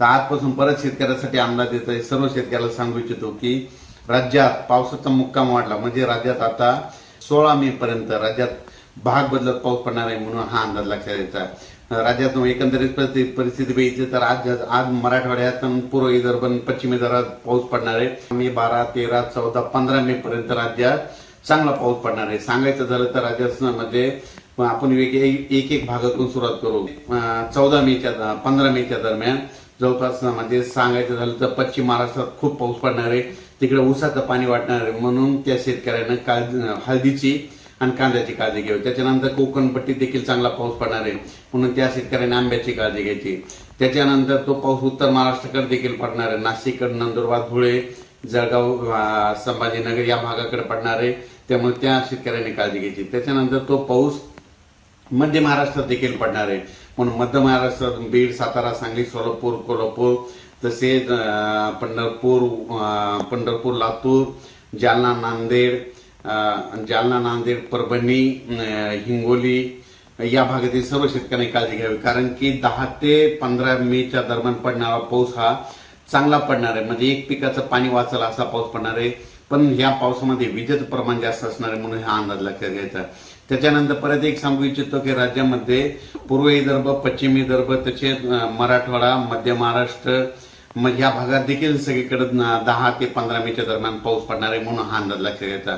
तर आजपासून परत शेतकऱ्यासाठी अंदाज येत आहे सर्व शेतकऱ्याला सांगू इच्छितो की राज्यात पावसाचा मुक्काम वाढला. म्हणजे राज्यात आता सोळा मे पर्यंत राज्यात भाग बदलत पाऊस पडणार आहे म्हणून हा अंदाज लक्षात यायचा राज्यात एकंदरीत परिस्थिती बघितली तर आज आज मराठवाड्यात पूर्व विदर्भ पश्चिम विदर्भात पाऊस पडणार आहे. मे बारा तेरा चौदा पंधरा मे पर्यंत राज्यात चांगला पाऊस पडणार आहे. सांगायचं झालं तर राज्यामध्ये आपण वेगळे एक एक भागातून सुरुवात करू. चौदा मेच्या पंधरा मेच्या दरम्यान जवळपास म्हणजे सांगायचं झालं तर पश्चिम महाराष्ट्रात खूप पाऊस पडणार आहे. तिकडे ऊसाचं पाणी वाटणार आहे. म्हणून त्या शेतकऱ्यानं काळजी हळदीची आणि कांद्याची काळजी घ्यावी. त्याच्यानंतर कोकणपट्टी देखील चांगला पाऊस पडणार आहे. म्हणून त्या शेतकऱ्याने आंब्याची काळजी घ्यायची. त्याच्यानंतर तो पाऊस उत्तर महाराष्ट्राकडे देखील पडणार आहे. नाशिककडे नंदुरबार धुळे जळगाव संभाजीनगर या भागाकडे पडणार आहे. त्यामुळे त्या शेतकऱ्याने काळजी घ्यायची. त्याच्यानंतर तो पाऊस मध्य महाराष्ट्रात देखील पडणार आहे. म्हणून मध्य महाराष्ट्रात बीड सातारा सांगली सोलापूर कोल्हापूर तसेच पंढरपूर पंढरपूर लातूर जालना नांदेड जालना नांदेड परभणी हिंगोली या भागातील सर्व शेतकऱ्यांनी काळजी घ्यावी. कारण की दहा ते पंधरा मेच्या दरम्यान पडणारा पाऊस हा चांगला पडणार आहे. म्हणजे एक पिकाचं पाणी वाचलं असा पाऊस पडणार आहे. पण या पावसामध्ये विजेचं प्रमाण जास्त असणार आहे म्हणून हा अंदाज लक्षात घ्यायचा. त्याच्यानंतर परत एक सांगू इच्छितो की राज्यामध्ये पूर्व विदर्भ पश्चिम विदर्भ तसेच मराठवाडा मध्य महाराष्ट्र मग या भागात देखील सगळीकडे दहा ते पंधरा मेच्या दरम्यान पाऊस पडणार आहे म्हणून हा अंदाज लक्षात घ्यायचा.